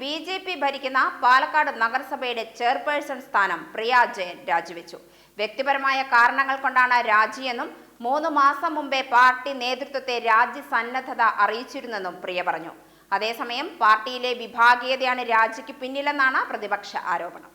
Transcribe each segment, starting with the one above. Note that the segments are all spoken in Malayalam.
ബി ജെ പി ഭരിക്കുന്ന പാലക്കാട് നഗരസഭയുടെ ചെയർപേഴ്സൺ സ്ഥാനം പ്രിയ ജയൻ രാജിവെച്ചു. വ്യക്തിപരമായ കാരണങ്ങൾ കൊണ്ടാണ് രാജിയെന്നും മൂന്ന് മാസം മുമ്പേ പാർട്ടി നേതൃത്വത്തെ രാജി സന്നദ്ധത അറിയിച്ചിരുന്നെന്നും പ്രിയ പറഞ്ഞു. അതേസമയം പാർട്ടിയിലെ വിഭാഗീയതയാണ് രാജിക്ക് പിന്നിലെന്നാണ് പ്രതിപക്ഷ ആരോപണം.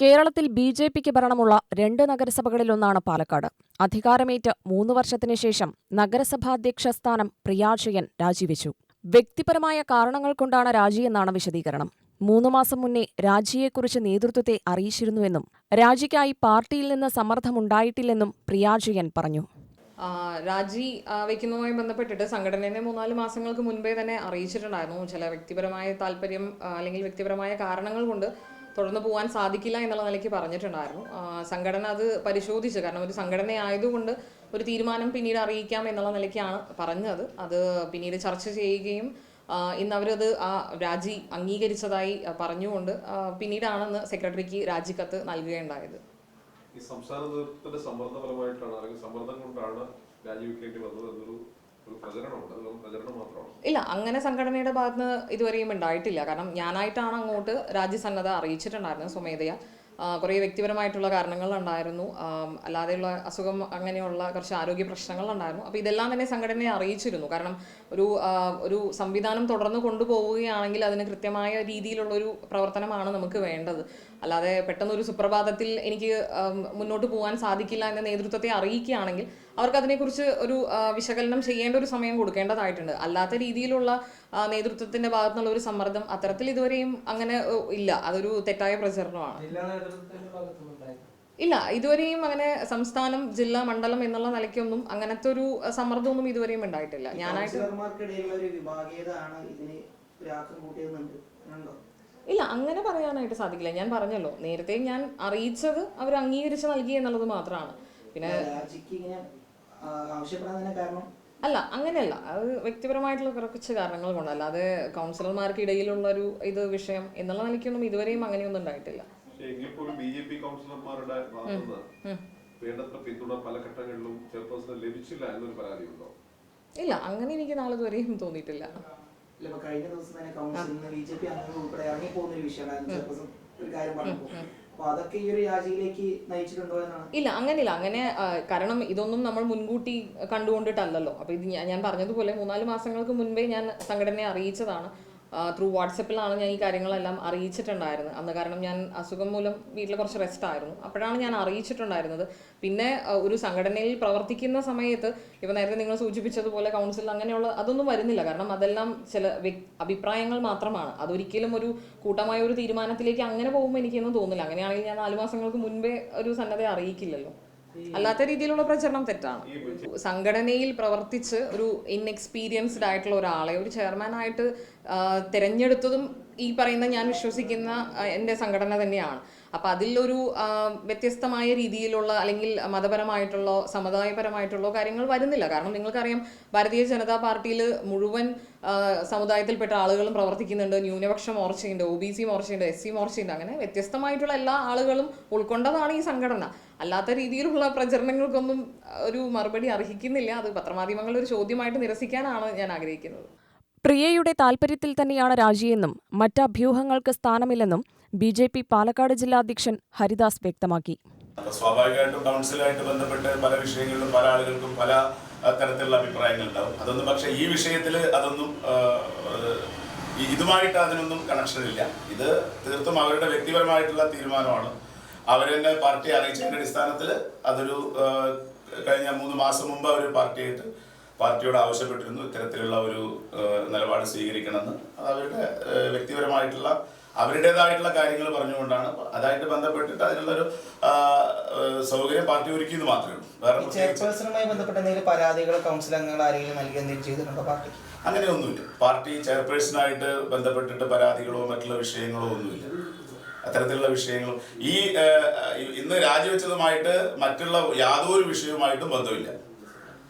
കേരളത്തിൽ ബി ജെ പിക്ക് ഭരണമുള്ള രണ്ട് നഗരസഭകളിലൊന്നാണ് പാലക്കാട്. അധികാരമേറ്റ് മൂന്ന് വർഷത്തിനു ശേഷം നഗരസഭാധ്യക്ഷ സ്ഥാനം പ്രിയാജയൻ രാജിവെച്ചു. വ്യക്തിപരമായ കാരണങ്ങൾ കൊണ്ടാണ് രാജിയെന്നാണ് വിശദീകരണം. മൂന്നു മാസം മുന്നേ രാജിയെക്കുറിച്ച് നേതൃത്വത്തെ അറിയിച്ചിരുന്നുവെന്നും രാജിക്കായി പാർട്ടിയിൽ നിന്ന് സമ്മർദ്ദമുണ്ടായിട്ടില്ലെന്നും പ്രിയാജയൻ പറഞ്ഞു. രാജി വയ്ക്കുന്നതുമായി ബന്ധപ്പെട്ടിട്ട് സംഘടനയെ മൂന്നാൽ മാസങ്ങൾക്ക് മുൻപേ തന്നെ അറിയിച്ചിട്ടുണ്ടായിരുന്നു. ചില വ്യക്തിപരമായ താല്പര്യം അല്ലെങ്കിൽ വ്യക്തിപരമായ കാരണങ്ങൾ കൊണ്ട് തുടർന്ന് പോകാൻ സാധിക്കില്ല എന്നുള്ള നിലയ്ക്ക് പറഞ്ഞിട്ടുണ്ടായിരുന്നു. സംഘടന അത് പരിശോധിച്ചു. കാരണം ഒരു സംഘടന ആയതുകൊണ്ട് ഒരു തീരുമാനം പിന്നീട് അറിയിക്കാം എന്നുള്ള നിലയ്ക്കാണ് പറഞ്ഞത്. അത് പിന്നീട് ചർച്ച ചെയ്യുകയും ഇന്ന് അവരത് ആ രാജി അംഗീകരിച്ചതായി പറഞ്ഞുകൊണ്ട് പിന്നീടാണെന്ന് സെക്രട്ടറിക്ക് രാജിക്കത്ത് നൽകുകയുണ്ടായത്. ഈ സംസ്ഥാന സമ്മർദ്ദപരമായിട്ടാണ് അല്ലെങ്കിൽ സമ്മർദ്ദം കൊണ്ടാണ് രാജിവെക്കേണ്ടി വന്നത് എന്നൊരു ഇല്ല അങ്ങനെ സംഘടനയുടെ ഭാഗത്ത് നിന്ന് ഇതുവരെയും ഉണ്ടായിട്ടില്ല. കാരണം ഞാനായിട്ടാണ് അങ്ങോട്ട് രാജ്യസന്നദ്ധ അറിയിച്ചിട്ടുണ്ടായിരുന്നത് സ്വമേധയ. കുറേ വ്യക്തിപരമായിട്ടുള്ള കാരണങ്ങൾ ഉണ്ടായിരുന്നു അല്ലാതെയുള്ള അസുഖം അങ്ങനെയുള്ള കുറച്ച് ആരോഗ്യ പ്രശ്നങ്ങൾ ഉണ്ടായിരുന്നു അപ്പോൾ ഇതെല്ലാം തന്നെ സംഘടനയെ അറിയിച്ചിരുന്നു. കാരണം ഒരു ഒരു സംവിധാനം തുടർന്ന് കൊണ്ടുപോവുകയാണെങ്കിൽ അതിന് കൃത്യമായ രീതിയിലുള്ളൊരു പ്രവർത്തനമാണ് നമുക്ക് വേണ്ടത്. അല്ലാതെ പെട്ടെന്ന് ഒരു സുപ്രഭാതത്തിൽ എനിക്ക് മുന്നോട്ട് പോകാൻ സാധിക്കില്ല എന്ന നേതൃത്വത്തെ അറിയിക്കുകയാണെങ്കിൽ അവർക്ക് അതിനെക്കുറിച്ച് ഒരു വിശകലനം ചെയ്യേണ്ട ഒരു സമയം കൊടുക്കേണ്ടതായിട്ടുണ്ട്. അല്ലാത്ത രീതിയിലുള്ള നേതൃത്വത്തിന്റെ ഭാഗത്തുനിന്നുള്ള ഒരു സമ്മർദ്ദം അത്തരത്തിൽ ഇതുവരെയും അങ്ങനെ ഇല്ല. അതൊരു തെറ്റായ പ്രചരണമാണ്. ഇല്ല. ഇതുവരെയും അങ്ങനെ സംസ്ഥാനം ജില്ല മണ്ഡലം എന്നുള്ള നിലയ്ക്കൊന്നും അങ്ങനത്തെ ഒരു സമ്മർദ്ദമൊന്നും ഇതുവരെയും ഉണ്ടായിട്ടില്ല. ഞാനായിട്ട് ഇല്ല. അങ്ങനെ പറയാനായിട്ട് സാധിക്കില്ല. ഞാൻ പറഞ്ഞല്ലോ. നേരത്തെ ഞാൻ അറിയിച്ചത് അവർ അംഗീകരിച്ച് നൽകി എന്നുള്ളത് മാത്രമാണ്. പിന്നെ ആവശ്യപ്പെടാൻ തന്നെ കാരണം? അല്ല അങ്ങനെയല്ല. അത് വ്യക്തിപരമായിട്ടുള്ള കുറച്ച് കാരണങ്ങൾ കൊണ്ട് അല്ലാതെ കൗൺസിലർമാർക്ക് ഇടയിലുള്ള ഒരു ഇത് വിഷയം എന്നുള്ള നിലയ്ക്കൊന്നും ഇതുവരെയും അങ്ങനെയൊന്നും ഉണ്ടായിട്ടില്ല. പക്ഷേ എങ്കിൽ ബി ജെ പി കൗൺസിലർമാരുടെ ഭാഗത്തുനിന്ന് വേണ്ടത്ര പിന്തുണ പല ഘട്ടങ്ങളിലും ലഭിച്ചില്ല എന്നൊരു പരാതിയുണ്ടോ? ഇല്ല അങ്ങനെ എനിക്ക് നാളെ ഇതുവരെയും തോന്നിയിട്ടില്ല. കഴിഞ്ഞ ദിവസം തന്നെ കൗൺസിലിൽ നിന്ന് ബി ജെ പി അംഗങ്ങൾ ഉൾപ്പെടെ ഇറങ്ങി പോകുന്ന ഒരു വിഷയമാണ്. ചെയർപേഴ്സൺ ഒരു കാര്യം അപ്പൊ അതൊക്കെ ഈ എന്നാണ്? ഇല്ല അങ്ങനെയില്ല. അങ്ങനെ കാരണം ഇതൊന്നും നമ്മൾ മുൻകൂട്ടി കണ്ടുകൊണ്ടിട്ടല്ലല്ലോ. അപ്പൊ ഇത് ഞാൻ പറഞ്ഞതുപോലെ മൂന്നാൽ മാസങ്ങൾക്ക് മുൻപേ ഞാൻ സംഘടനയെ അറിയിച്ചതാണ്. ത്രൂ വാട്സപ്പിലാണ് ഞാൻ ഈ കാര്യങ്ങളെല്ലാം അറിയിച്ചിട്ടുണ്ടായിരുന്നത്. അന്ന് കാരണം ഞാൻ അസുഖം മൂലം വീട്ടിൽ കുറച്ച് റെസ്റ്റ് ആയിരുന്നു. അപ്പോഴാണ് ഞാൻ അറിയിച്ചിട്ടുണ്ടായിരുന്നത്. പിന്നെ ഒരു സംഘടനയിൽ പ്രവർത്തിക്കുന്ന സമയത്ത് ഇപ്പോൾ നേരത്തെ നിങ്ങൾ സൂചിപ്പിച്ചതുപോലെ കൗൺസിൽ അങ്ങനെയുള്ള അതൊന്നും വരുന്നില്ല. കാരണം അതെല്ലാം ചില അഭിപ്രായങ്ങൾ മാത്രമാണ്. അതൊരിക്കലും ഒരു കൂട്ടമായ ഒരു തീരുമാനത്തിലേക്ക് അങ്ങനെ പോകുമ്പോൾ എനിക്കൊന്നും തോന്നില്ല. അങ്ങനെയാണെങ്കിൽ ഞാൻ നാല് മാസങ്ങൾക്ക് മുൻപേ ഒരു സന്നദ്ധ അറിയിക്കില്ലല്ലോ. അല്ലാത്ത രീതിയിലുള്ള പ്രചരണം തെറ്റാണ്. സംഘടനയിൽ പ്രവർത്തിച്ച് ഒരു ഇൻഎക്സ്പീരിയൻസ്ഡ് ആയിട്ടുള്ള ഒരാളെ ഒരു ചെയർമാനായിട്ട് തിരഞ്ഞെടുത്തതും ഈ പറയുന്ന ഞാൻ വിശ്വസിക്കുന്ന എന്റെ സംഘടന തന്നെയാണ്. അപ്പം അതിലൊരു വ്യത്യസ്തമായ രീതിയിലുള്ള അല്ലെങ്കിൽ മതപരമായിട്ടുള്ള സമുദായപരമായിട്ടുള്ള കാര്യങ്ങൾ വരുന്നില്ല. കാരണം നിങ്ങൾക്കറിയാം ഭാരതീയ ജനതാ പാർട്ടിയിൽ മുഴുവൻ സമുദായത്തിൽപ്പെട്ട ആളുകളും പ്രവർത്തിക്കുന്നുണ്ട്. ന്യൂനപക്ഷ മോർച്ചയുണ്ട് ഒ ബി സി മോർച്ചയുണ്ട് എസ് സി മോർച്ചയുണ്ട്. അങ്ങനെ വ്യത്യസ്തമായിട്ടുള്ള എല്ലാ ആളുകളും ഉൾക്കൊണ്ടതാണ് ഈ സംഘടന. അല്ലാത്ത രീതിയിലുള്ള പ്രചരണങ്ങൾക്കൊന്നും ഒരു മറുപടി അർഹിക്കുന്നില്ല. അത് പത്രമാധ്യമങ്ങളുടെ ഒരു ചോദ്യമായിട്ട് നിരസിക്കാനാണ് ഞാൻ ആഗ്രഹിക്കുന്നത്. പ്രിയയുടെ താൽപര്യത്തിൽ തന്നെയാണ് രാജിയെന്നും മറ്റ് അഭ്യൂഹങ്ങൾക്ക് സ്ഥാനമില്ലെന്നും ബി ജെ പി പാലക്കാട് ജില്ലാ അധ്യക്ഷൻ ഹരിദാസ് വ്യക്തമാക്കി. സ്വാഭാവികമായിട്ടും കൗൺസിലുമായിട്ട് ബന്ധപ്പെട്ട് പല വിഷയങ്ങളിലും പല ആളുകൾക്കും പല തരത്തിലുള്ള അഭിപ്രായങ്ങൾ ഉണ്ടാവും അതൊന്നും പക്ഷേ ഈ വിഷയത്തിൽ അതൊന്നും ഇതുമായിട്ട് അതിനൊന്നും കണക്ഷൻ ഇല്ല. ഇത് തീർത്തും അവരുടെ വ്യക്തിപരമായിട്ടുള്ള തീരുമാനമാണ്. അവരെന്നെ പാർട്ടി അറിയിച്ചതിന്റെ അടിസ്ഥാനത്തിൽ അതൊരു കഴിഞ്ഞ മൂന്ന് മാസം മുമ്പ് അവർ പാർട്ടിയായിട്ട് പാർട്ടിയോട് ആവശ്യപ്പെട്ടിരുന്നു ഇത്തരത്തിലുള്ള ഒരു നിലപാട് സ്വീകരിക്കണമെന്ന്. അത് അവരുടെ വ്യക്തിപരമായിട്ടുള്ള അവരുടേതായിട്ടുള്ള കാര്യങ്ങൾ പറഞ്ഞുകൊണ്ടാണ്. അതായിട്ട് ബന്ധപ്പെട്ടിട്ട് അതിനുള്ളൊരു സൗകര്യം പാർട്ടി ഒരുക്കിയത് മാത്രമേ ഉള്ളൂ. വേറെ ചെയർപേഴ്സണുമായി ബന്ധപ്പെട്ട എന്തെങ്കിലും പരാതികൾ കൗൺസിൽ അംഗങ്ങൾ ആരെങ്കിലും നൽകി എന്തെങ്കിലും ചെയ്തിട്ടുണ്ടോ പാർട്ടി? അങ്ങനെയൊന്നുമില്ല. പാർട്ടി ചെയർപേഴ്സണായിട്ട് ബന്ധപ്പെട്ടിട്ട് പരാതികളോ മറ്റുള്ള വിഷയങ്ങളോ ഒന്നുമില്ല. അത്തരത്തിലുള്ള വിഷയങ്ങൾ ഈ ഇന്ന് രാജിവെച്ചതുമായിട്ട് മറ്റുള്ള യാതൊരു വിഷയവുമായിട്ടും ബന്ധമില്ല.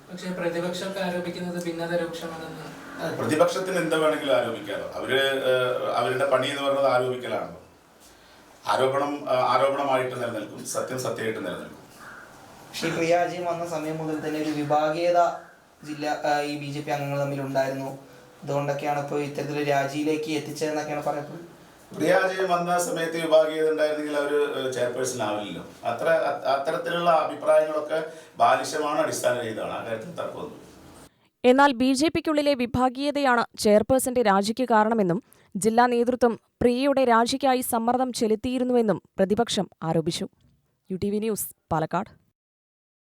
പക്ഷേ പ്രതിപക്ഷമൊക്കെ ആരോപിക്കുന്നത് ഭിന്നത രൂക്ഷമാണെന്ന് പ്രതിപക്ഷത്തിന് എന്ത് വേണമെങ്കിലും ആരോപിക്കാറോ അവർ അവരുടെ പണി എന്ന് പറയുന്നത് ആരോപിക്കലാണ് ആരോപണം ആരോപണമായിട്ട് നിലനിൽക്കും സത്യം സത്യമായിട്ട് നിലനിൽക്കും. ശ്രീ പ്രിയാജി വന്ന സമയം മുതൽ തന്നെ ഒരു വിഭാഗീയത ജില്ല ഈ ബി ജെ പി അംഗങ്ങൾ തമ്മിൽ ഉണ്ടായിരുന്നു അതുകൊണ്ടൊക്കെയാണ് ഇപ്പോൾ ഇത്തരത്തിലൊരു രാജിയിലേക്ക് എത്തിച്ചതെന്നൊക്കെയാണ് പറയപ്പെടുന്നത് പ്രിയാജയം വന്ന സമയത്ത് വിഭാഗീയത ഉണ്ടായിരുന്നെങ്കിൽ അവർ ചെയർപേഴ്സൺ ആവില്ലല്ലോ. അത്ര അത്തരത്തിലുള്ള അഭിപ്രായങ്ങളൊക്കെ ബാലിശമാണ് അടിസ്ഥാനരഹിതമാണ് ആ കാര്യത്തിൽ തർക്കമൊന്നും എന്നാൽ ബി ജെ പിക്കുള്ളിലെ വിഭാഗീയതയാണ് ചെയർപേഴ്സന്റെ രാജിക്ക് കാരണമെന്നും ജില്ലാ നേതൃത്വം പ്രിയയുടെ രാജിക്കായി സമ്മർദ്ദം ചെലുത്തിയിരുന്നുവെന്നും പ്രതിപക്ഷം ആരോപിച്ചു. U T V news Palakkad.